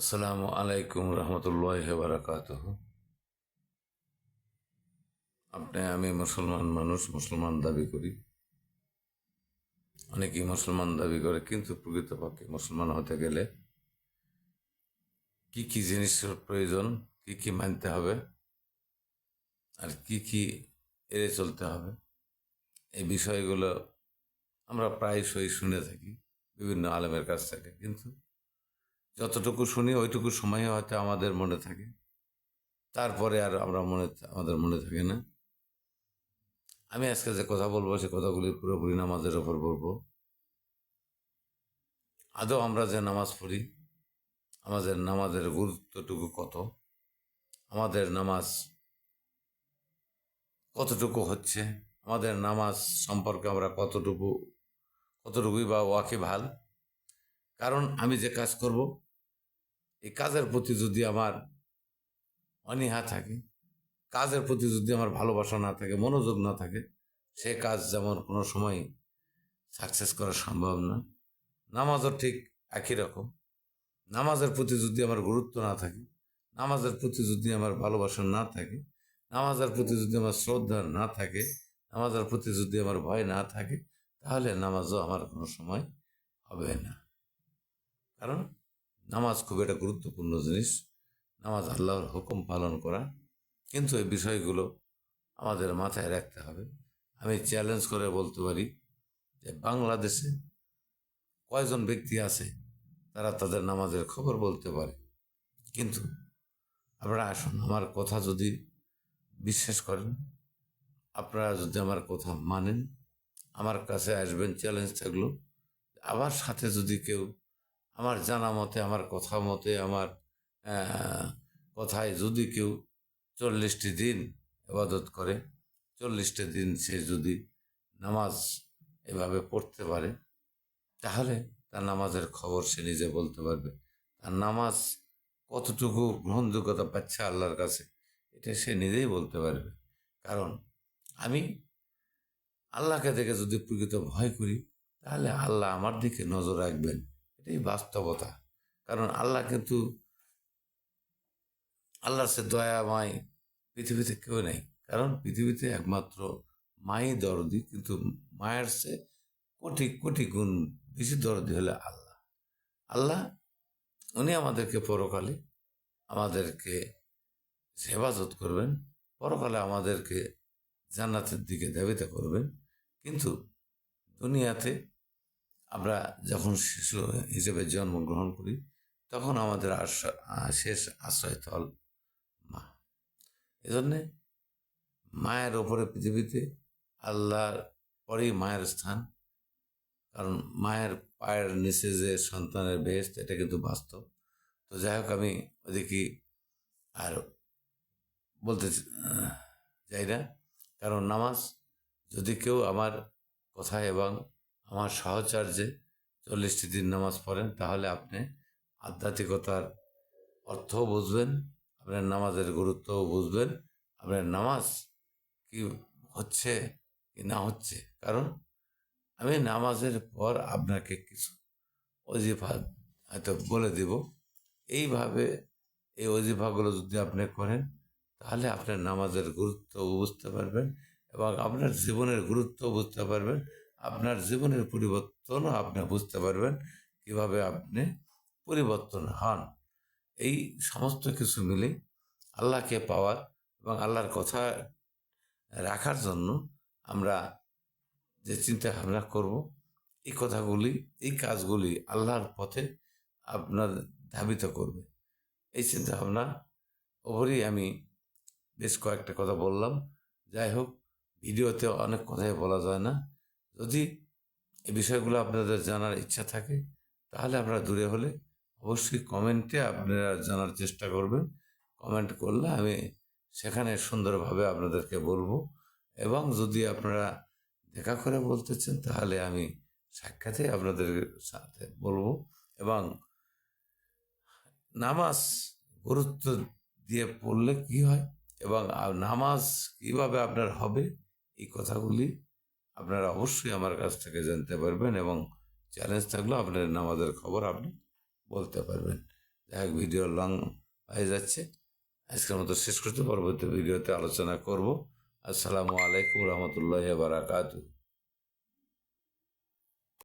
আসসালামু আলাইকুম রহমতুল্লাহ বারাকাত আপনি, আমি মুসলমান মানুষ, মুসলমান দাবি করি। অনেকেই মুসলমান দাবি করে, কিন্তু প্রকৃতপক্ষে মুসলমান হতে গেলে কি কি জিনিসের প্রয়োজন, কি কি মানতে হবে, আর কি কি এড়ে চলতে হবে, এই বিষয়গুলো আমরা প্রায়শই শুনে থাকি, বিভিন্ন আলেমের কাছ থেকে, কিন্তু যতটুকু শুনি, ওইটুকু সময় হয়তো আমাদের মনে থাকে। তারপরে আর আমরা মনে, আমাদের মনে থাকে না। আমি আজকে যে কথা বলব, সে কথাগুলি পুরোপুরি নামাজের ওপর বলব। আদৌ আমরা যে নামাজ পড়ি, আমাদের নামাজের গুরুত্বটুকু কত? আমাদের নামাজ কতটুকু হচ্ছে? আমাদের নামাজ সম্পর্কে আমরা কতটুকু, কতটুকুই বা ওয়াকে ভালো কারণ আমি যে কাজ করব, এই কাজের প্রতি যদি আমার অনীহা থাকে, কাজের প্রতি যদি আমার ভালোবাসা না থাকে, মনোযোগ না থাকে, সে কাজ যেমন কোনো সময় সাকসেস করা সম্ভব না। নামাজও ঠিক একই রকম। নামাজের প্রতি যদি আমার গুরুত্ব না থাকে, নামাজের প্রতি যদি আমার ভালোবাসা না থাকে, নামাজের প্রতি যদি আমার শ্রদ্ধা না থাকে, নামাজের প্রতি যদি আমার ভয় না থাকে, তাহলে নামাজও আমার কোনো সময় হবে না। কারণ নামাজ খুব একটা গুরুত্বপূর্ণ জিনিস। নামাজ আল্লাহর হুকুম পালন করা। কিন্তু এই বিষয়গুলো আমাদের মাথায় রাখতে হবে। আমি চ্যালেঞ্জ করে বলতে পারি যে বাংলাদেশে কয়জন ব্যক্তি আছে তারা তাদের নামাজের খবর বলতে পারে? কিন্তু আপনারা আসুন, আমার কথা যদি বিশ্বাস করেন, আপনারা যদি আমার কথা মানেন, আমার কাছে আসবেন চ্যালেঞ্জ থাকল। আমার সাথে যদি কেউ আমার জানা মতে, আমার কথা মতে, আমার কথায় যদি কেউ চল্লিশটি দিন ইবাদত করে, চল্লিশটি দিন সে যদি নামাজ এভাবে পড়তে পারে, তাহলে তার নামাজের খবর সে নিজে বলতে পারবে। তার নামাজ কতটুকু গ্রহণযোগ্যতা পাচ্ছে আল্লাহর কাছে, এটা সে নিজেই বলতে পারবে। কারণ আমি আল্লাহকে দেখে যদি প্রকৃত ভয় করি, তাহলে আল্লাহ আমার দিকে নজর রাখবেন। এটাই বাস্তবতা। কারণ আল্লাহ কিন্তু, আল্লাহর সে দয়াময় পৃথিবীতে কেউ নেই। কারণ পৃথিবীতে একমাত্র মাই দরদি, কিন্তু মায়ের সে কোটি কোটি গুণ বেশি দরদি হলে আল্লাহ। আল্লাহ, উনি আমাদেরকে পরকালে আমাদেরকে হেফাজত করবেন, পরকালে আমাদেরকে জান্নাতের দিকে ধাবিত করবেন। কিন্তু দুনিয়াতে আমরা যখন শিশু হিসেবে জন্মগ্রহণ করি, তখন আমাদের শেষ আশ্রয়স্থল মা। এজন্যে মায়ের ওপরে পৃথিবীতে আল্লাহর পরেই মায়ের স্থান। কারণ মায়ের পায়ের নিচে যে সন্তানের বেহেস্ত এটা কিন্তু বাস্তব। তো যাই হোক, আমি ওদিকে আর বলতে চাই না। কারণ নামাজ যদি কেউ আমার কথায় এবং আমার সহচার্যে চল্লিশটি দিন নামাজ পড়েন, তাহলে আপনি আধ্যাত্মিকতার অর্থও বুঝবেন, আপনার নামাজের গুরুত্বও বুঝবেন, আপনার নামাজ কি হচ্ছে কি না হচ্ছে। কারণ আমি নামাজের পর আপনাকে কিছু অজিফা হয়তো বলে দিব। এইভাবে এই অজিফাগুলো যদি আপনি করেন, তাহলে আপনার নামাজের গুরুত্ব বুঝতে পারবেন এবং আপনার জীবনের গুরুত্ব বুঝতে পারবেন। আপনার জীবনের পরিবর্তনও আপনি বুঝতে পারবেন কীভাবে আপনি পরিবর্তন হন। এই সমস্ত কিছু মিলে আল্লাহকে পাওয়ার এবং আল্লাহর কথা রাখার জন্য আমরা যে চিন্তা ভাবনা করব, এই কথাগুলি, এই কাজগুলি আল্লাহর পথে আপনার ধাবিত করবে। এই চিন্তা ভাবনা ওপরই আমি বেশ কয়েকটা কথা বললাম। যাই হোক, ভিডিওতে অনেক কথাই বলা যায় না। যদি এই বিষয়গুলো আপনাদের জানার ইচ্ছা থাকে, তাহলে আপনারা দূরে হলে অবশ্যই কমেন্টে আপনারা জানার চেষ্টা করবেন। কমেন্ট করলে আমি সেখানে সুন্দরভাবে আপনাদেরকে বলব। এবং যদি আপনারা দেখা করে বলতে চান, তাহলে আমি সাক্ষাতে আপনাদের সাথে বলব। এবং নামাজ গুরুত্ব দিয়ে পড়লে কি হয়? এবং নামাজ কীভাবে আপনার হবে? এই কথাগুলি আপনারা অবশ্যই আমার কাছ থেকে জানতে পারবেন এবং চ্যালেঞ্জ থাকলেও আপনার নামাজের খবর আপনি বলতে পারবেন। যাই হোক ভিডিও লং হয়ে যাচ্ছে। আজকের মতো শেষ করতে পরবর্তী ভিডিওতে আলোচনা করব। আসসালামু আলাইকুম রহমতুল্লাহ বারাকাতু